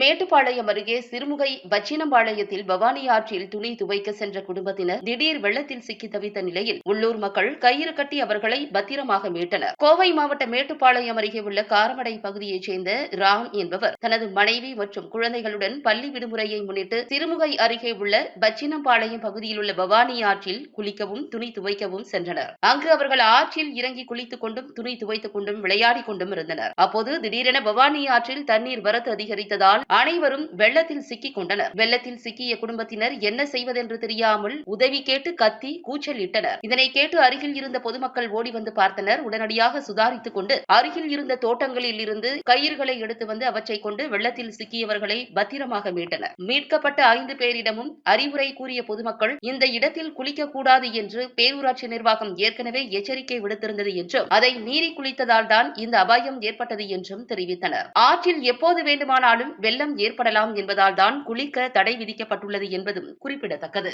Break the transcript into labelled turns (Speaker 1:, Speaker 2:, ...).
Speaker 1: மேட்டுப்பாளையம் அருகே சிறுமுகை பச்சினம்பாளையத்தில் பவானி ஆற்றில் துணி துவைக்க சென்ற குடும்பத்தினர் திடீர் வெள்ளத்தில் சிக்கி தவித்த நிலையில் உள்ளூர் மக்கள் கயிறு கட்டி அவர்களை பத்திரமாக மீட்டனர். கோவை மாவட்ட மேட்டுப்பாளையம் அருகே உள்ள காரமடை பகுதியைச் சேர்ந்த ராம் என்பவர் தனது மனைவி மற்றும் குழந்தைகளுடன் பள்ளி விடுமுறையை முன்னிட்டு சிறுமுகை அருகே உள்ள பச்சினம்பாளையம் பகுதியில் உள்ள பவானி ஆற்றில் குளிக்கவும் துணி துவைக்கவும் சென்றனர். அங்கு அவர்கள் ஆற்றில் இறங்கி குளித்துக் கொண்டும் துணி துவைத்துக் கொண்டும் விளையாடிக் கொண்டும் இருந்தனர். அப்போது திடீரென பவானி ஆற்றில் தண்ணீர் வரத்து அதிகரித்ததால் அனைவரும் வெள்ளத்தில் சிக்கிக் கொண்டனர் வெள்ளத்தில் சிக்கிய குடும்பத்தினர் என்ன செய்வதென்று தெரியாமல் உதவி கேட்டு கத்தி கூச்சல் இட்டனர். இதனை கேட்டு அருகில் இருந்த பொதுமக்கள் ஓடி வந்து பார்த்தனர். உடனடியாக சுதாரித்துக் கொண்டு அருகில் இருந்த தோட்டங்களில் இருந்து கயிறுகளை எடுத்து வந்து அவற்றை கொண்டு வெள்ளத்தில் சிக்கியவர்களை பத்திரமாக மீட்டனர். மீட்கப்பட்ட ஐந்து பேரிடமும் அறிவுரை கூறிய பொதுமக்கள் இந்த இடத்தில் குளிக்கக்கூடாது என்று பேரூராட்சி நிர்வாகம் ஏற்கனவே எச்சரிக்கை விடுத்திருந்தது என்றும் அதை மீறி குளித்ததால் தான் இந்த அபாயம் ஏற்பட்டது என்றும் தெரிவித்தனர். ஆற்றில் எப்போது வேண்டுமானாலும் வெள்ளம் ஏற்படலாம் என்பதால் தான் குளிக்க தடை விதிக்கப்பட்டுள்ளது என்பதும் குறிப்பிடத்தக்கது.